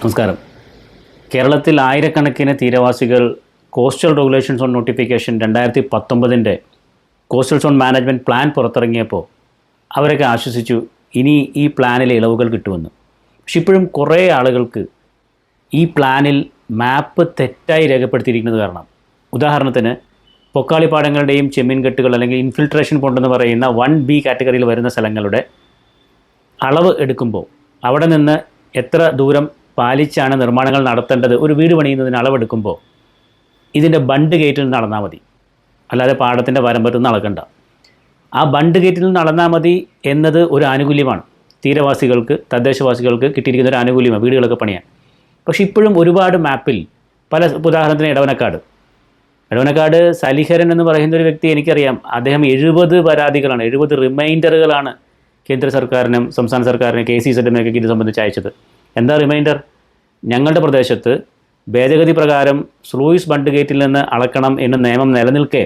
നമസ്കാരം. കേരളത്തിൽ ആയിരക്കണക്കിന് തീരവാസികൾ കോസ്റ്റൽ റെഗുലേഷൻസ് ഓൺ നോട്ടിഫിക്കേഷൻ രണ്ടായിരത്തി പത്തൊമ്പതിന്റെ കോസ്റ്റൽ സോൺ മാനേജ്മെന്റ് പ്ലാൻ പുറത്തിറങ്ങിയപ്പോൾ അവരൊക്കെ ആശ്വസിച്ചു ഇനി ഈ പ്ലാനിൽ ഇളവുകൾ കിട്ടുമെന്ന്. പക്ഷെ ഇപ്പോഴും കുറേ ആളുകൾക്ക് ഈ പ്ലാനിൽ മാപ്പ് തെറ്റായി രേഖപ്പെടുത്തിയിരിക്കുന്നത് കാരണം ഉദാഹരണത്തിന് പൊക്കാളിപ്പാടങ്ങളുടെയും ചെമ്മീൻകെട്ടുകൾ അല്ലെങ്കിൽ ഇൻഫിൽട്രേഷൻ പോണ്ടെന്ന് പറയുന്ന വൺ ബി കാറ്റഗറിയിൽ വരുന്ന സ്ഥലങ്ങളുടെ അളവ് എടുക്കുമ്പോൾ അവിടെ നിന്ന് എത്ര ദൂരം പാലിച്ചാണ് നിർമ്മാണങ്ങൾ നടത്തേണ്ടത്. ഒരു വീട് പണിയുന്നതിന് അളവെടുക്കുമ്പോൾ ഇതിന്റെ ബണ്ട് ഗേറ്റിൽ നിന്ന് നടന്നാൽ മതി. അല്ലാതെ പാടത്തിന്റെ വരമ്പത്ത് നിന്ന് അളക്കണ്ട ആ ബണ്ട് ഗേറ്റിൽ നിന്ന് നടന്നാൽ മതി എന്നത് ഒരു ആനുകൂല്യമാണ്. തീരവാസികൾക്ക് തദ്ദേശവാസികൾക്ക് കിട്ടിയിരിക്കുന്ന ഒരു ആനുകൂല്യമാണ് വീടുകളൊക്കെ പണിയാൻ. പക്ഷേ ഇപ്പോഴും ഒരുപാട് മാപ്പിൽ പല ഉദാഹരണത്തിന് ഇടവനക്കാട് ഇടവനക്കാട് സലിഹരൻ എന്ന് പറയുന്ന ഒരു വ്യക്തി എനിക്കറിയാം. അദ്ദേഹം എഴുപത് പരാതികളാണ് എഴുപത് റിമൈൻഡറുകളാണ് കേന്ദ്ര സർക്കാരിനും സംസ്ഥാന സർക്കാരിനും കെ സി സെഡിനൊക്കെ ഇത് സംബന്ധിച്ച് അയച്ചത്. എന്താ റിമൈൻഡർ ഞങ്ങളുടെ പ്രദേശത്ത് ഭേദഗതി പ്രകാരം സ്ലൂയിസ് ബണ്ട് ഗേറ്റിൽ നിന്ന് അളക്കണം എന്ന നിയമം നിലനിൽക്കെ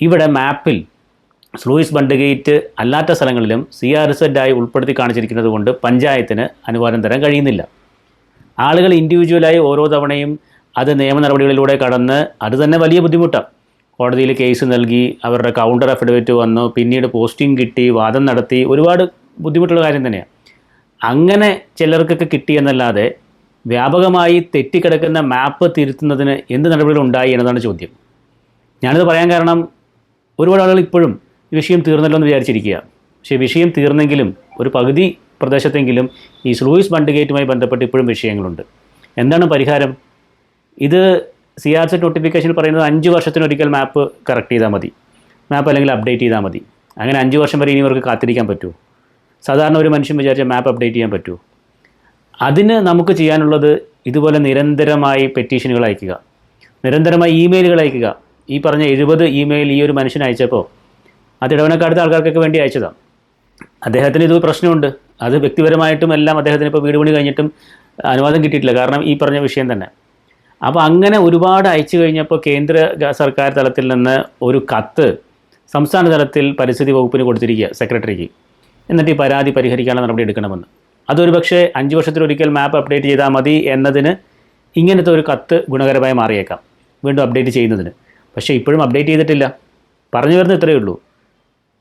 ഇവിടെ മാപ്പിൽ സ്ലൂയിസ് ബണ്ട് ഗേറ്റ് അല്ലാത്ത സ്ഥലങ്ങളിലും സി ആർ എസ് ആയി ഉൾപ്പെടുത്തി കാണിച്ചിരിക്കുന്നത് കൊണ്ട് പഞ്ചായത്തിന് അനുവാദം തരാൻ കഴിയുന്നില്ല. ആളുകൾ ഇൻഡിവിജ്വലായി ഓരോ തവണയും അത് നിയമ നടപടികളിലൂടെ കടന്ന് അത് തന്നെ വലിയ ബുദ്ധിമുട്ടാണ്. കോടതിയിൽ കേസ് നൽകി അവരുടെ കൗണ്ടർ അഫിഡവിറ്റ് വന്നു പിന്നീട് പോസ്റ്റിംഗ് കിട്ടി വാദം നടത്തി ഒരുപാട് ബുദ്ധിമുട്ടുള്ള കാര്യം തന്നെയാണ്. അങ്ങനെ ചിലർക്കൊക്കെ കിട്ടിയെന്നല്ലാതെ വ്യാപകമായി തെറ്റിക്കിടക്കുന്ന മാപ്പ് തിരുത്തുന്നതിന് എന്ത് നടപടികൾ ഉണ്ടായി എന്നതാണ് ചോദ്യം. ഞാനിത് പറയാൻ കാരണം ഒരുപാട് ആളുകൾ ഇപ്പോഴും ഈ വിഷയം തീർന്നല്ലോ എന്ന് വിചാരിച്ചിരിക്കുക. പക്ഷേ വിഷയം തീർന്നെങ്കിലും ഒരു പകുതി പ്രദേശത്തെങ്കിലും ഈ സ്ലൂയിസ് ബണ്ട് ഗേറ്റുമായി ബന്ധപ്പെട്ട് ഇപ്പോഴും വിഷയങ്ങളുണ്ട്. എന്താണ് പരിഹാരം? ഇത് സി ആർ സെറ്റ് നോട്ടിഫിക്കേഷനിൽ പറയുന്നത് അഞ്ച് വർഷത്തിനൊരിക്കൽ മാപ്പ് കറക്റ്റ് ചെയ്താൽ മതി. മാപ്പ് അല്ലെങ്കിൽ അപ്ഡേറ്റ് ചെയ്താൽ മതി. അങ്ങനെ അഞ്ച് വർഷം വരെ ഇനി ഇവർക്ക് കാത്തിരിക്കാൻ പറ്റുമോ? സാധാരണ ഒരു മനുഷ്യൻ വിചാരിച്ച മാപ്പ് അപ്ഡേറ്റ് ചെയ്യാൻ പറ്റുമോ അതിന് നമുക്ക് ചെയ്യാനുള്ളത് ഇതുപോലെ നിരന്തരമായി പെറ്റീഷനുകൾ അയക്കുക. നിരന്തരമായി ഇമെയിലുകൾ അയക്കുക. ഈ പറഞ്ഞ എഴുപത് ഇമെയിൽ ഈ ഒരു മനുഷ്യൻ അയച്ചപ്പോൾ അത് ഇടവനക്കാടുത്ത ആൾക്കാർക്കൊക്കെ വേണ്ടി അയച്ചതാണ് അദ്ദേഹത്തിന് ഇത് പ്രശ്നമുണ്ട്. അത് വ്യക്തിപരമായിട്ടും എല്ലാം അദ്ദേഹത്തിന് ഇപ്പോൾ വീട് പണി കഴിഞ്ഞിട്ടും അനുവാദം കിട്ടിയിട്ടില്ല. കാരണം ഈ പറഞ്ഞ വിഷയം തന്നെ. അപ്പോൾ അങ്ങനെ ഒരുപാട് അയച്ചു കഴിഞ്ഞപ്പോൾ കേന്ദ്ര സർക്കാർ തലത്തിൽ നിന്ന് ഒരു കത്ത് സംസ്ഥാന തലത്തിൽ പരിസ്ഥിതി വകുപ്പിന് കൊടുത്തിരിക്കുക സെക്രട്ടറിക്ക് എന്നിട്ട് ഈ പരാതി പരിഹരിക്കാനുള്ള നടപടി എടുക്കണമെന്ന്. അതൊരു പക്ഷേ അഞ്ച് വർഷത്തിലൊരിക്കൽ മാപ്പ് അപ്ഡേറ്റ് ചെയ്താൽ മതി എന്നതിന് ഇങ്ങനത്തെ ഒരു കത്ത് ഗുണകരമായി മാറിയേക്കാം. വീണ്ടും അപ്ഡേറ്റ് ചെയ്യുന്നതിന്. പക്ഷേ ഇപ്പോഴും അപ്ഡേറ്റ് ചെയ്തിട്ടില്ല. പറഞ്ഞു വരുന്നത് ഇത്രയേ ഉള്ളൂ.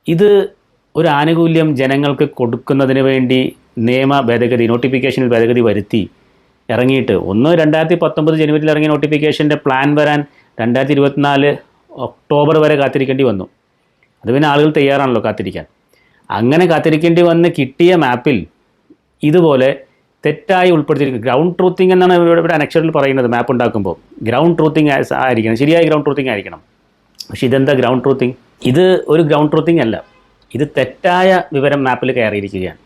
ഇത് ഒരു ആനുകൂല്യം ജനങ്ങൾക്ക് കൊടുക്കുന്നതിന് വേണ്ടി നിയമ ഭേദഗതി നോട്ടിഫിക്കേഷനിൽ ഭേദഗതി വരുത്തി ഇറങ്ങിയിട്ട് ഒന്ന് രണ്ടായിരത്തി പത്തൊമ്പത് ജനുവരിയിൽ ഇറങ്ങിയ നോട്ടിഫിക്കേഷന്റെ പ്ലാൻ വരാൻ രണ്ടായിരത്തി ഇരുപത്തിനാല് ഒക്ടോബർ വരെ കാത്തിരിക്കേണ്ടി വന്നു. അത് പിന്നെ ആളുകൾ തയ്യാറാണല്ലോ കാത്തിരിക്കാൻ. അങ്ങനെ കാത്തിരിക്കേണ്ടി വന്ന് കിട്ടിയ മാപ്പിൽ ഇതുപോലെ തെറ്റായി ഉൾപ്പെടുത്തിയിരിക്കും ഗ്രൗണ്ട് ട്രൂത്തിങ് എന്നാണ് ഇവിടെ അനക്ഷറിൽ പറയുന്നത് മാപ്പ് ഉണ്ടാക്കുമ്പോൾ. ഗ്രൗണ്ട് ട്രൂത്തിങ് ആയിരിക്കണം. ശരിയായ ഗ്രൗണ്ട് ട്രൂത്തിങ് ആയിരിക്കണം. പക്ഷേ ഇതെന്താ ഗ്രൗണ്ട് ട്രൂത്തിങ് ഇത് ഒരു ഗ്രൗണ്ട് ട്രൂത്തിങ് അല്ല. ഇത് തെറ്റായ വിവരം മാപ്പിൽ കയറിയിരിക്കുകയാണ്.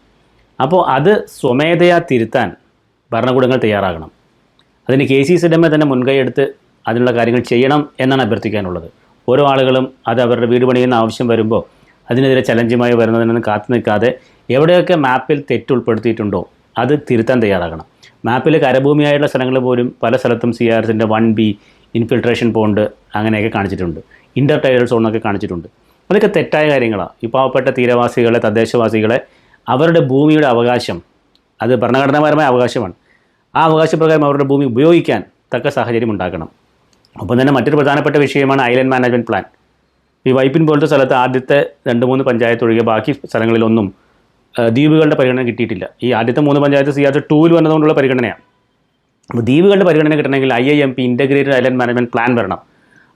അപ്പോൾ അത് സ്വമേധയാ തിരുത്താൻ ഭരണകൂടങ്ങൾ തയ്യാറാകണം. അതിന് കെ സി സിഡമ്മെ തന്നെ മുൻകൈയെടുത്ത് അതിനുള്ള കാര്യങ്ങൾ ചെയ്യണം എന്നാണ് അഭ്യർത്ഥിക്കാനുള്ളത്. ഓരോ ആളുകളും അത് അവരുടെ വീട് പണിയുന്ന ആവശ്യം വരുമ്പോൾ അതിനെതിരെ ചലഞ്ചുമായി വരുന്നതിനൊന്നും കാത്തു നിൽക്കാതെ എവിടെയൊക്കെ മാപ്പിൽ തെറ്റ് ഉൾപ്പെടുത്തിയിട്ടുണ്ടോ അത് തിരുത്താൻ തയ്യാറാകണം. മാപ്പിൽ കരഭൂമിയായുള്ള സ്ഥലങ്ങൾ പോലും പല സ്ഥലത്തും സി ആർ എസിന്റെ വൺ ബി ഇൻഫിൽട്രേഷൻ പോണ്ട് അങ്ങനെയൊക്കെ കാണിച്ചിട്ടുണ്ട്. ഇന്റർ ടൈറൽ സോണൊക്കെ കാണിച്ചിട്ടുണ്ട്. അതൊക്കെ തെറ്റായ കാര്യങ്ങളാണ് ഈ പാവപ്പെട്ട തീരവാസികളെ തദ്ദേശവാസികളെ അവരുടെ ഭൂമിയുടെ അവകാശം അത് ഭരണഘടനാപരമായ അവകാശമാണ്. ആ അവകാശപ്രകാരം അവരുടെ ഭൂമി ഉപയോഗിക്കാൻ തക്ക സാഹചര്യം ഉണ്ടാക്കണം ഒപ്പം തന്നെ മറ്റൊരു പ്രധാനപ്പെട്ട വിഷയമാണ് ഐലൻഡ് മാനേജ്മെന്റ് പ്ലാൻ ഈ വൈപ്പിൻ പോലത്തെ സ്ഥലത്ത് ആദ്യത്തെ രണ്ട് മൂന്ന് പഞ്ചായത്ത് ഒഴികെ ബാക്കി സ്ഥലങ്ങളിലൊന്നും ദ്വീപുകളുടെ പരിഗണന കിട്ടിയിട്ടില്ല. ഈ ആദ്യത്തെ മൂന്ന് പഞ്ചായത്ത് സി ആർ ടൂവിൽ വന്നതുകൊണ്ടുള്ള പരിഗണനയാണ്. അപ്പോൾ ദ്വീപുകളുടെ പരിഗണന കിട്ടണമെങ്കിൽ I I M P integrated island management plan വരണം.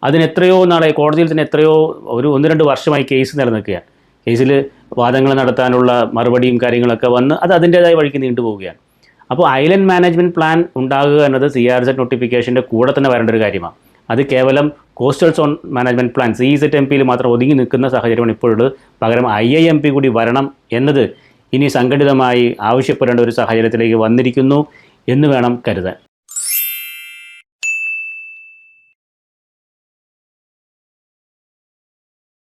അതിന് എത്രയോ നാളെ കോടതിയിൽ തന്നെ എത്രയോ ഒരു ഒന്ന് രണ്ട് വർഷമായി കേസ് നിലനിൽക്കുകയാണ്. കേസിൽ വാദങ്ങൾ നടത്താനുള്ള മറുപടിയും കാര്യങ്ങളൊക്കെ വന്ന് അത് അതിന്റേതായ വഴിക്ക് നീണ്ടുപോവുകയാണ് അപ്പോൾ ഐലൻഡ് മാനേജ്മെന്റ് പ്ലാൻ ഉണ്ടാകുക എന്നത് സി ആർ സെറ്റ് നോട്ടിഫിക്കേഷന്റെ കൂടെ തന്നെ വരേണ്ട ഒരു കാര്യമാണ്. അത് കേവലം coastal zone management plan C Z M പിയിൽ മാത്രം ഒതുങ്ങി നിൽക്കുന്ന സാഹചര്യമാണ് ഇപ്പോഴുള്ളത്. പകരം ഐ ഐ എം പി കൂടി വരണം എന്നത് ഇനി സംഘടിതമായി ആവശ്യപ്പെടേണ്ട ഒരു സാഹചര്യത്തിലേക്ക് വന്നിരിക്കുന്നു എന്ന് വേണം കരുതാൻ.